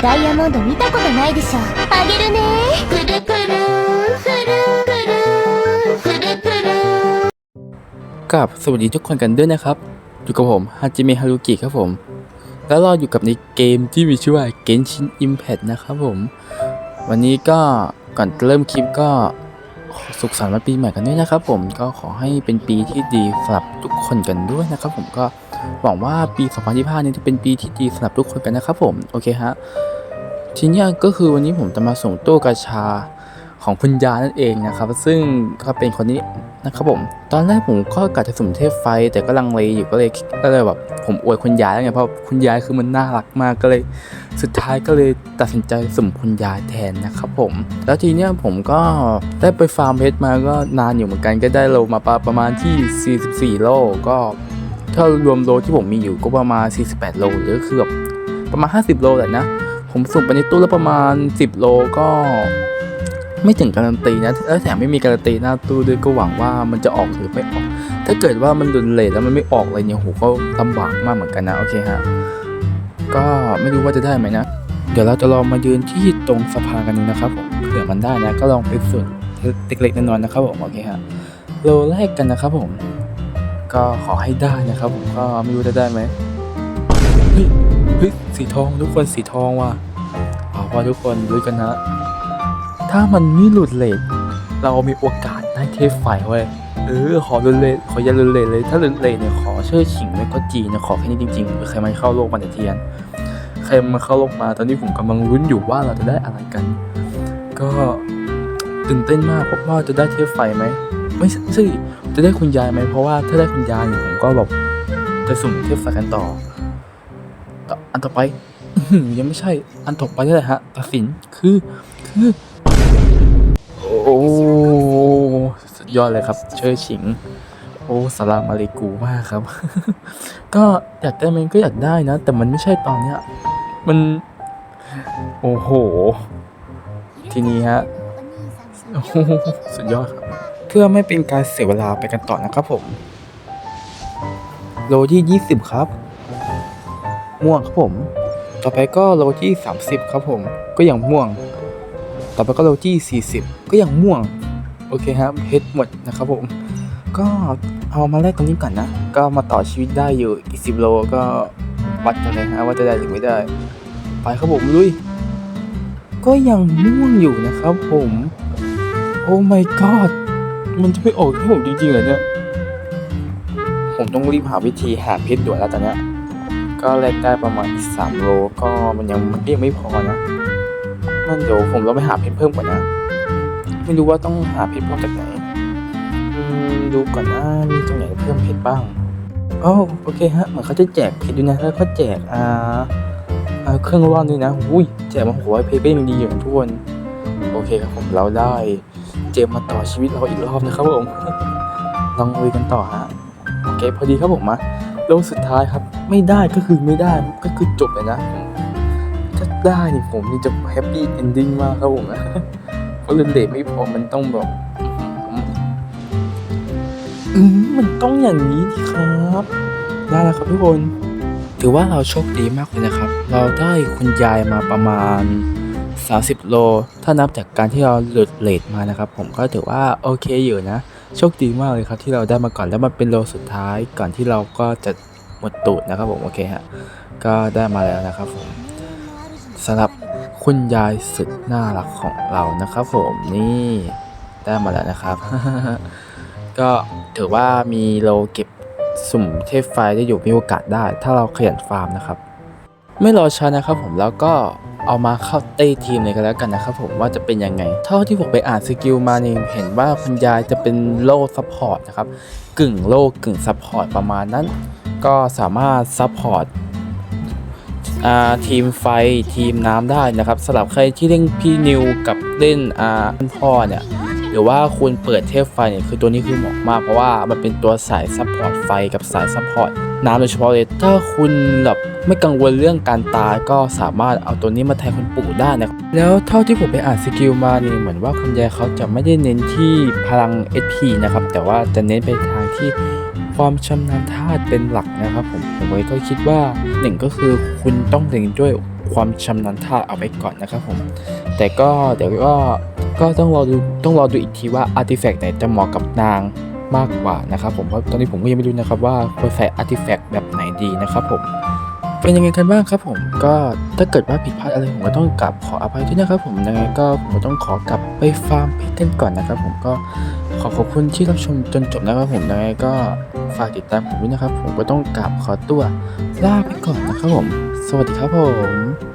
ダイヤモンド見たことないでしょあげるねくるくるくるくるくるくる กับสวัสดีทุกคนกันด้วยนะครับ อยู่กับผมฮาจิเมฮารุกิครับผม แล้วเราอยู่กับในเกมที่มีชื่อว่า Genshin Impact นะครับผม วันนี้ก็ก่อนจะเริ่มคลิปก็ขอสุขสันต์วันปีใหม่กันด้วยนะครับผมก็ขอให้เป็นปีที่ดีสำหรับทุกคนกันด้วยนะครับผมก็หวังว่าปี 2025 นี้จะเป็นปีที่ดีสำหรับทุกคนกันนะครับผมโอเคฮะ ทีนี้ก็คือวันนี้ผมจะมาส่งตู้กาชาของคุณยานั่นเองนะครับ ซึ่งก็เป็นคนนี้นะครับผม ตอนแรกผมก็กะจะสุ่มเทพไฟ แต่ก็ลังเลอยู่ก็เลยก็เลยแบบผมอวยคุณยายแล้วไงเพราะคุณยายคือมันน่ารักมากก็เลย สุดท้ายก็เลยตัดสินใจสุ่มคุณยายแทนนะครับผม แล้วทีเนี้ยผมก็ได้ไปฟาร์มเพชรมาก็นานอยู่เหมือนกันก็ได้โลมาประมาณที่ 44 โลก็ถ้ารวมโลที่ผมมีอยู่ก็ประมาณ 48 โลหรือคือแบบประมาณ 50 โลแหละนะ ผมสุ่มไปในตู้แล้วประมาณ 10 โลก็ไม่ถึงการันตีนะแล้วแถมไม่มีการันตีหน้าตู้ด้วยก็หวังว่ามันจะออกหรือไม่ออก ถ้าเกิดว่ามันดุนเลทแล้วมันไม่ออกเลยเนี่ยโหก็ลำบากมากเหมือนกันนะโอเคฮะก็ไม่รู้ว่าจะได้ไหมนะ เดี๋ยวเราจะลองมายืนที่ตรงสะพานกันดูนะครับผมเผื่อมันได้นะก็ลองไปส่วนเล็กๆน้อยๆนะครับผมโอเคฮะโลแรกกันนะครับผม ก็ขอให้ได้นะครับผมก็ไม่รู้จะได้ไหม ฮ้ยสีทองทุกคนสีทองว่ะเอาว่าทุกคนรู้กันนะ ถ้ามันไม่หลุดเลทเรามีโอกาสได้เทปไฟเว้ยเออขอหลุดเลทขออย่าหลุดเลทเลย ถ้าหลุดเลทเนี่ยขอเชื่อฉิงไม่ก็จีนะขอแค่นี้จริงๆใครมันเข้าโลกมาแต่เทียนใครมาเข้าโลกมาตอนนี้ผมกำลังลุ้นอยู่ว่าเราจะได้อะไรกัน ก็ตื่นเต้นมากเพราะว่าจะได้เทปไฟไหมไม่ใช่จะได้คุณยายไหมเพราะว่าถ้าได้คุณยายเนี่ยผมก็แบบจะสุ่มเทปไฟกันต่อ อันต่อไปยังไม่ใช่ อันต่อไปนี่แหละฮะ ตัดสินคือ คือ โอ้สุดยอดเลยครับ เชอฉิง โอ้สลามอะเลกูมากครับ ก็อยากได้มันก็อยากได้นะ แต่มันไม่ใช่ตอนเนี้ย มัน โอ้โห ทีนี้ฮะโอ้สุดยอดครับ เพื่อไม่เป็นการเสียเวลาไปกันต่อนะครับผม โลที่ 20 ครับ ม่วงครับผม ต่อไปก็โลที่ 30 ครับผม ก็อย่างม่วง ต่อไปก็โลที่ 40 ก็ยังม่วง โอเคครับเพชรหมดนะครับผม ก็เอามาแลกตรงนี้ก่อนนะ ก็มาต่อชีวิตได้อยู่อีกสิบโลก็วัดกันเลยฮะว่าจะได้หรือไม่ได้ ไปครับผมลุย ก็ยังม่วงอยู่นะครับผม โอ้ my god มันจะไม่ออกให้ผมจริงๆเหรอเนี่ย ผมต้องรีบหาวิธีหาเพชรด่วนแล้วตอนเนี้ย ก็แลกได้ประมาณอีกสามโลก็มันยังมันยังไม่พอนะ มันเดี๋ยวผมเราไปหาเพชรเพิ่มก่อนนะ ไม่รู้ว่าต้องหาเพชรเพิ่มจากไหนดูก่อนนะมีตรงไหนเพิ่มเพชรบ้างอ๋อโอเคฮะเหมือนเขาจะแจกเพชรด้วยนะแล้วก็แจกอ่าเครื่องร่อนด้วยนะอุ้ยแจกมาหัวเพชรก็ยังดีอยู่ทุกคนโอเคครับผมเราได้เจมมาต่อชีวิตเราอีกรอบนะครับผมลองลุยกันต่อฮะโอเคพอดีครับผมมาโลกสุดท้ายครับ ไม่ได้ก็คือไม่ได้ก็คือจบเลยนะถ้าได้นี่ผมนี่จะแฮปปี้เอนดิ้งมากครับผมนะเพราะเรนเลทไม่พอมันต้องแบบอืมมันต้องอย่างนี้ดิครับได้แล้วครับทุกคน ถือว่าเราโชคดีมากเลยนะครับ เราได้คุณยายมาประมาณ 30 โล ถ้านับจากการที่เราหลุดเลทมานะครับ ผมก็ถือว่าโอเคอยู่นะ โชคดีมากเลยครับที่เราได้มาก่อนแล้วมันเป็นโลสุดท้ายก่อนที่เราก็จะ หมดตูดนะครับผมโอเคฮะก็ได้มาแล้วนะครับผมสำหรับคุณยายสุดน่ารักของเรานะครับผมนี่ได้มาแล้วนะครับ ก็ถือว่ามีเราเก็บสุ่มเทพไฟได้อยู่มีโอกาสได้ ถ้าเราขยันฟาร์มนะครับ ไม่รอช้านะครับผมแล้วก็ เอามาเข้าเต้ทีมเลยกันแล้วกันนะครับผมว่าจะเป็นยังไง เท่าที่ผมไปอ่านสกิลมาเนี่ยเห็นว่าคุณยายจะเป็นโล่ซัพพอร์ตนะครับกึ่งโล่กึ่งซัพพอร์ตประมาณนั้น ก็สามารถซัพพอร์ตทีมไฟทีมน้ำได้นะครับสำหรับใครที่เล่นพี่นิวกับเล่นอ่าพ่อเนี่ยหรือว่าคุณเปิดเทพไฟเนี่ยคือตัวนี้คือเหมาะมากเพราะว่ามันเป็นตัวสายซัพพอร์ตไฟกับสายซัพพอร์ต น้ำโดยเฉพาะเลยถ้าคุณแบบไม่กังวลเรื่องการตายก็สามารถเอาตัวนี้มาแทนคุณปู่ได้นะครับแล้วเท่าที่ผมไปอ่านสกิลมาเนี่ยเหมือนว่าคุณยายเขาจะไม่ได้เน้นที่พลัง SP นะครับแต่ว่าจะเน้นไปทางที่ความชำนาญธาตุเป็นหลักนะครับผมผมเลยก็คิดว่าหนึ่งก็คือคุณต้องเล็งด้วยความชำนาญท่าเอาไว้ก่อนนะครับผมแต่ก็เดี๋ยวก็ก็ต้องรอดูต้องรอดูอีกทีว่าอาร์ติแฟกต์ไหนจะเหมาะกับนาง มากกว่านะครับผมเพราะตอนนี้ผมก็ยังไม่รู้นะครับว่าควรใส่อาร์ติแฟกต์แบบไหนดีนะครับผมเป็นยังไงกันบ้างครับผมก็ถ้าเกิดว่าผิดพลาดอะไรผมก็ต้องกลับขออภัยด้วยนะครับผมยังไงก็ผมก็ต้องขอกลับไปฟาร์มเพชรกันก่อนนะครับ ผมก็ขอขอบคุณที่รับชมจนจบนะครับผมยังไงก็ฝากติดตามผมด้วยนะครับ ผมก็ต้องกลับขอตัวลาไปก่อนนะครับผม สวัสดีครับผม